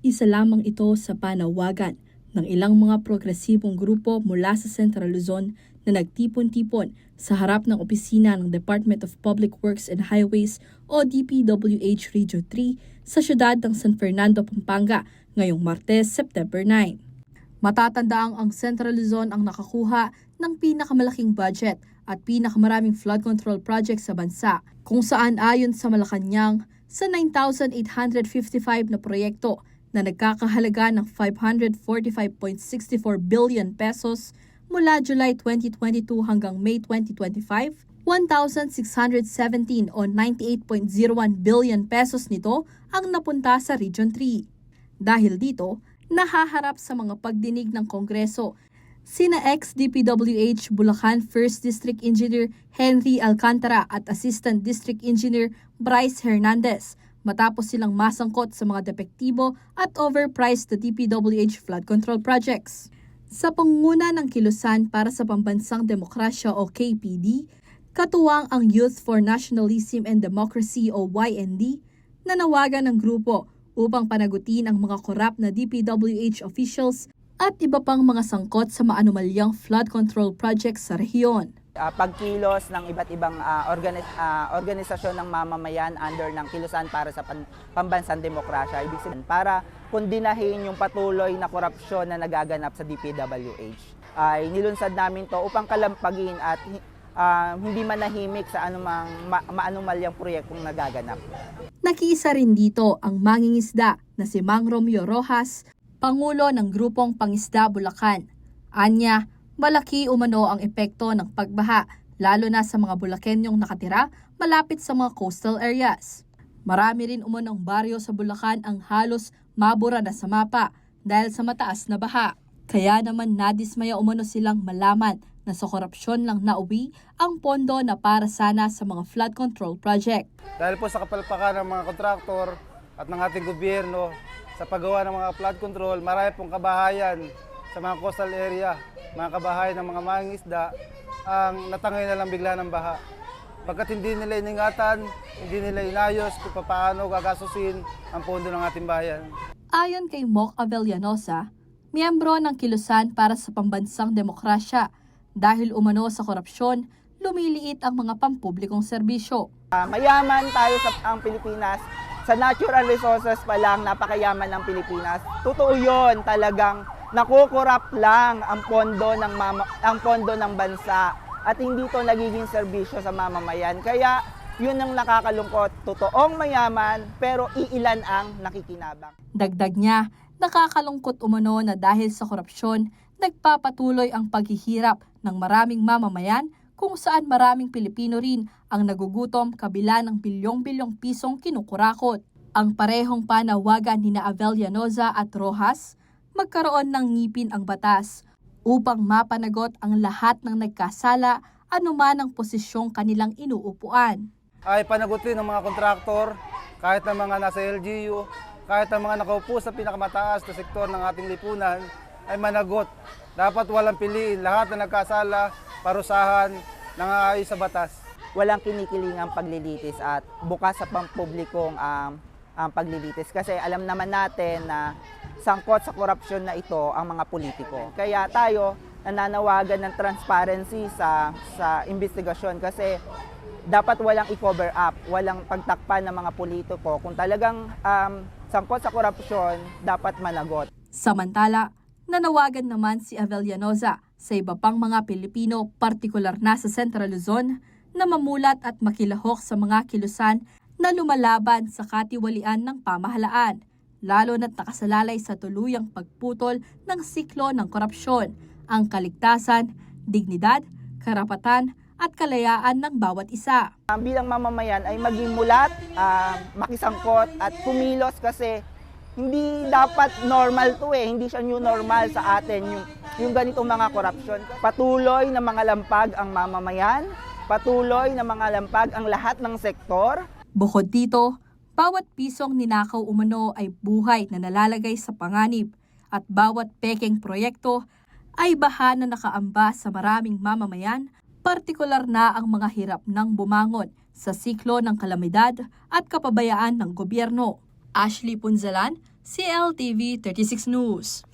isa lamang ito sa panawagan ng ilang mga progresibong grupo mula sa Central Luzon na nagtipon-tipon sa harap ng opisina ng Department of Public Works and Highways o DPWH Region 3 sa syudad ng San Fernando, Pampanga ngayong Martes, September 9. Matatandaang ang Central Luzon ang nakakuha ng pinakamalaking budget at pinakamaraming flood control project sa bansa kung saan ayon sa Malacanang sa 9,855 na proyekto na nagkakahalaga ng 545.64 billion pesos mula July 2022 hanggang May 2025, 1,617 o 98.01 billion pesos nito ang napunta sa Region 3. Dahil dito, nahaharap sa mga pagdinig ng Kongreso sina ex-DPWH Bulacan 1st District Engineer Henry Alcantara at Assistant District Engineer Bryce Hernandez matapos silang masangkot sa mga depektibo at overpriced na DPWH flood control projects. Sa pangunguna ng Kilusan para sa Pambansang Demokrasya o KPD, katuwang ang Youth for Nationalism and Democracy o YND, nanawagan ng grupo upang panagutin ang mga korap na DPWH officials at iba pang mga sangkot sa maanumalyang flood control projects sa rehiyon. Ah, pagkilos ng iba't ibang ah, organi- ah, organisasyon ng mamamayan under ng Kilusan para sa pan- Pambansang Demokrasya. Ibig sabihin, para kundinahin yung patuloy na korupsyon na nagaganap sa DPWH. Ay nilunsad namin to upang kalampagin at ah, hindi manahimik sa anumang ma- maanumalyang proyektong nagaganap. Nakiisa rin dito ang mangingisda na si Mang Romeo Rojas, Pangulo ng Grupong Pangisda Bulacan. Anya, malaki umano ang epekto ng pagbaha, lalo na sa mga Bulakenyong nakatira malapit sa mga coastal areas. Marami rin umanong baryo sa Bulacan ang halos mabura na sa mapa dahil sa mataas na baha. Kaya naman nadismaya umano silang malaman na sa korupsyon lang nauwi ang pondo na para sana sa mga flood control project. Dahil po sa kapalpakan ng mga kontraktor at ng ating gobyerno sa paggawa ng mga flood control, marami pong kabahayan sa mga coastal area, mga kabahayan ng mga mangingisda, ang natangay na lang bigla ng baha. Pagkat hindi nila iningatan, hindi nila inayos kung paano gagasusin ang pondo ng ating bayan. Ayon kay Moc Avellanosa, miyembro ng Kilusan para sa Pambansang Demokrasya, dahil umano sa korupsyon, lumiliit ang mga pampublikong serbisyo. Ah, mayaman tayo sa ang Pilipinas. Sa natural resources pa lang, napakayaman ng Pilipinas. Totoo yon talagang nakukurap lang ang pondo ng mama, ang pondo ng bansa at hindi to nagiging serbisyo sa mamamayan. Kaya yun ang nakakalungkot. Totoong mayaman pero iilan ang nakikinabang. Dagdag niya, nakakalungkot umano na dahil sa korupsyon, nagpapatuloy ang paghihirap ng maraming mamamayan kung saan maraming Pilipino rin ang nagugutom kabila ng bilyong-bilyong pisong kinukurakot. Ang parehong panawagan ni na Avellanoza at Rojas, magkaroon ng ngipin ang batas upang mapanagot ang lahat ng nagkasala anuman ang posisyong kanilang inuupuan. Ay panagutin ng mga kontraktor, kahit ng mga nasa LGU, kahit ng mga nakaupo sa pinakamataas na sektor ng ating lipunan, ay managot. Dapat walang piliin, lahat na nagkasala, parusahan, nangaayos sa batas. walang kinikilingang paglilitis at bukas sa pampublikong um, ang paglilitis. Kasi alam naman natin na sangkot sa korupsyon na ito ang mga politiko. Kaya tayo nananawagan ng transparency sa sa investigasyon kasi dapat walang i-cover up, walang pagtakpan ng mga politiko. Kung talagang um, sangkot sa korupsyon, dapat managot. Samantala, nanawagan naman si Avellanoza sa iba pang mga Pilipino, partikular na sa Central Luzon, na mamulat at makilahok sa mga kilusan na lumalaban sa katiwalian ng pamahalaan, lalo na't nakasalalay sa tuluyang pagputol ng siklo ng korupsyon, ang kaligtasan, dignidad, karapatan at kalayaan ng bawat isa. Um, bilang mamamayan ay maging mulat, um, makisangkot at kumilos kasi hindi dapat normal to eh. Hindi siya new normal sa atin yung, yung ganitong mga korupsyon. Patuloy na mga lampag ang mamamayan, patuloy na mga lampag ang lahat ng sektor, Bukod dito, bawat pisong ninakaw umano ay buhay na nalalagay sa panganib at bawat pekeng proyekto ay baha na nakaamba sa maraming mamamayan, partikular na ang mga hirap ng bumangon sa siklo ng kalamidad at kapabayaan ng gobyerno. Ashley Punzalan CLTV 36 News.